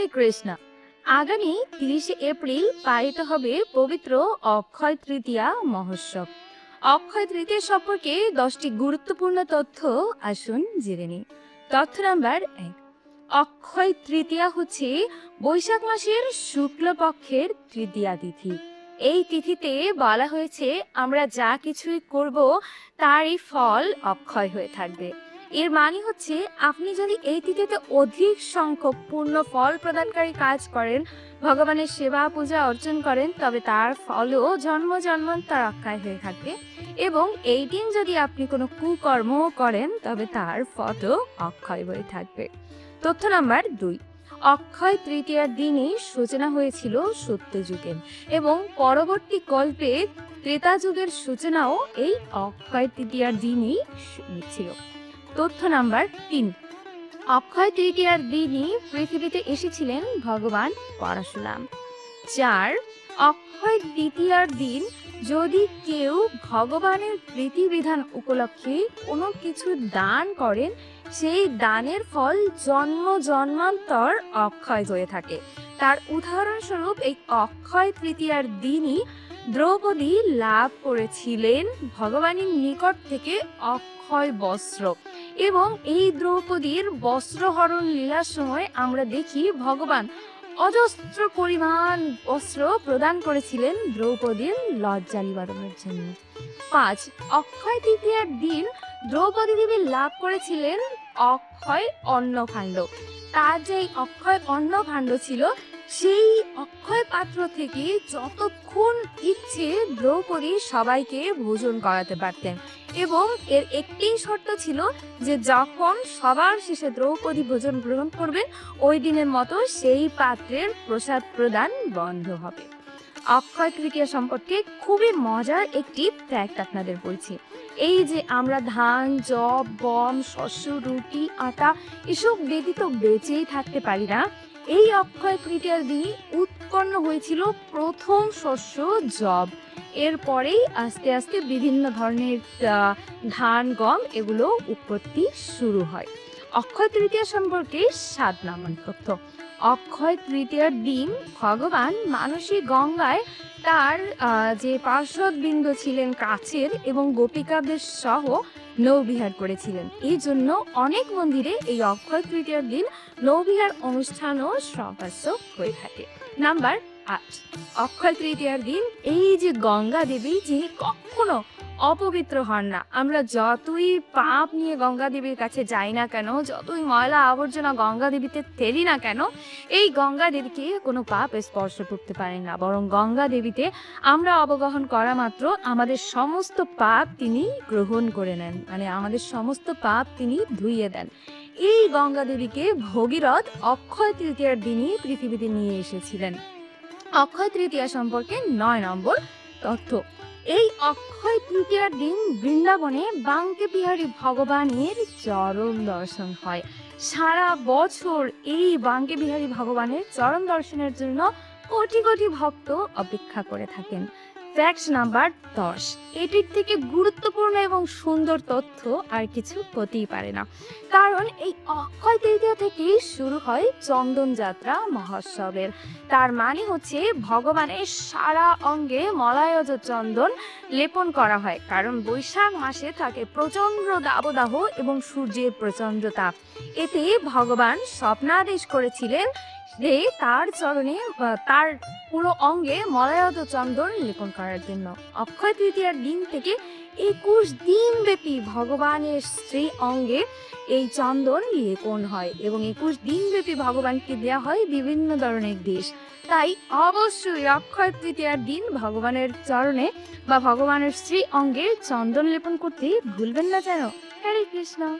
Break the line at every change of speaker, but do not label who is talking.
হরে কৃষ্ণ। আগামী তিরিশে এপ্রিল পালিত হবে পবিত্র অক্ষয় তৃতীয়া মহোৎসব। অক্ষয় তৃতীয়া সম্পর্কে দশটি গুরুত্বপূর্ণ তথ্য আসুন জেনে নিই। তথ্য নাম্বার এক, অক্ষয় তৃতীয়া হচ্ছে বৈশাখ মাসের শুক্লপক্ষের তৃতীয়া তিথি। এই তিথিতে বলা হয়েছে, আমরা যা কিছুই করব, তারই ফল অক্ষয় হয়ে থাকবে। এর মানে হচ্ছে আপনি যদি এই তিথিতে অধিক সংখ্যক পূর্ণ ফল প্রদানকারী কাজ করেন, ভগবানের সেবা, পূজা অর্জন করেন, তবে তার ফলও জন্ম জন্মান্তর অক্ষয় হয়ে থাকবে। এবং এই দিন যদি আপনি কোনো কুকর্ম করেন, তবে তার ফলও অক্ষয় হয়ে থাকবে। তথ্য নাম্বার দুই। অক্ষয় তৃতীয়ার দিনই সূচনা হয়েছিল সত্যযুগের এবং পরবর্তী কল্পে ত্রেতা যুগের সূচনাও এই অক্ষয় তৃতীয়ার দিনই ছিল। তথ্য নাম্বার তিন। অক্ষয় তৃতীয়ার দিনই পৃথিবীতে এসেছিলেন ভগবান পরশুরাম। চার, অক্ষয় তৃতীয়ার দিন যদি কেউ ভগবানের প্রীতিবিধান উপলক্ষে কোনো কিছু দান করেন, সেই দানের ফল জন্ম জন্মান্তর অক্ষয় হয়ে থাকে। তার উদাহরণস্বরূপ এই অক্ষয় তৃতীয়ার দিনই দ্রৌপদী লাভ করেছিলেন ভগবানের নিকট থেকে অক্ষয় বস্ত্র। এবং এই দ্রৌপদীর বস্ত্রহরণ লীলার সময় আমরা দেখি ভগবান অজস্র পরিমাণ বস্ত্র প্রদান করেছিলেন দ্রৌপদীর লজ্জা নিবারণের জন্য। পাঁচ, অক্ষয় তৃতীয়ার দিন দ্রৌপদী দেবী লাভ করেছিলেন অক্ষয় অন্নভাণ্ড। তার যে অক্ষয় অন্নভাণ্ড ছিল সেই অক্ষয় পাত্র থেকে যতক্ষণ ইচ্ছে দ্রৌপদী সবাইকে ভোজন করাতে পারতেন। এবং এর একটি শর্ত ছিল যে যখন সবার শেষে দ্রৌপদী ভোজন গ্রহণ করবেন, ওই দিনের মতো সেই পাত্রের প্রসাদ প্রদান বন্ধ হবে। অক্ষয় তৃতীয়া সম্পর্কে খুবই মজার একটি ফ্যাক্ট আপনাদের বলছি। এই যে আমরা ধান জব গম শস্য, রুটি, আটা, এসব ব্যতীত বেঁচেই থাকতে পারি না এই অক্ষয় তৃতীয়ার দিন উৎপন্ন হয়েছিল প্রথম শস্য জব। এরপরেই আস্তে আস্তে বিভিন্ন ধরনের ধান, গম এগুলো উৎপত্তি শুরু হয়। অক্ষয় তৃতীয়া সম্পর্কে সাত নাম্বার তথ্য। অক্ষয় তৃতীয়ার দিন ভগবান মানসী গঙ্গায় তার যে পার্শ্বদবৃন্দ ছিলেন কাছের এবং গোপিকাদের সহ নৌবিহার করেছিলেন। এই জন্য অনেক মন্দিরে এই অক্ষয় তৃতীয় দিন নৌবিহার অনুষ্ঠানও সমাস্য হয়ে থাকে। নাম্বার আট, অক্ষয় তৃতীয় দিন এই যে গঙ্গা দেবী, যিনি কখনো অপবিত্র হন না। আমরা যতই পাপ নিয়ে গঙ্গা দেবীর কাছে যাই না কেন, যতই ময়লা আবর্জনা গঙ্গা দেবীতে ফেলি না কেন, এই গঙ্গা দেবীকে কোনো পাপ স্পর্শ করতে পারে না। বরং গঙ্গা দেবীতে আমরা অবগাহন করা মাত্র আমাদের সমস্ত পাপ তিনি গ্রহণ করে নেন। মানে আমাদের সমস্ত পাপ তিনি ধুইয়ে দেন। এই গঙ্গা দেবীকে ভগীরথ অক্ষয় তৃতীয়ার দিনই পৃথিবীতে নিয়ে এসেছিলেন। অক্ষয় তৃতীয়া সম্পর্কে নয় নম্বর তথ্য। এই অক্ষয় তৃতীয়ার দিন বৃন্দাবনে বাঙ্কে বিহারী ভগবানের চরম দর্শন হয়। সারা বছর এই বাঙ্কে বিহারী ভগবানের চরম দর্শনের জন্য কোটি কোটি ভক্ত অপেক্ষা করে থাকেন। ফ্যাক্ট নাম্বার দশ। এটির থেকে গুরুত্বপূর্ণ এবং সুন্দর তথ্য আর কিছু হতেই পারে না। কারণ এই অক্ষয় তৃতীয় থেকেই শুরু হয় চন্দন যাত্রা মহোৎসবের। তার মানে হচ্ছে ভগবানের সারা অঙ্গে মলায়জ চন্দন লেপন করা হয়। কারণ বৈশাখ মাসে থাকে প্রচণ্ড দাবদাহ এবং সূর্যের প্রচণ্ড তাপ। এতে ভগবান স্বপ্নাদেশ করেছিলেন যে তার চরণে তার পুরো অঙ্গে মলায়ত চন্দন লেপন করার জন্য। অক্ষয় তৃতীয়ার দিন থেকে একুশ দিন ব্যাপী ভগবানের স্ত্রী অঙ্গে এই চন্দন লেপন হয় এবং একুশ দিন ব্যাপী ভগবানকে দেওয়া হয় বিভিন্ন ধরনের দেশ। তাই অবশ্যই অক্ষয় তৃতীয়ার দিন ভগবানের চরণে বা ভগবানের স্ত্রী অঙ্গে চন্দন লেপন করতে ভুলবেন না যেন। হরে কৃষ্ণ।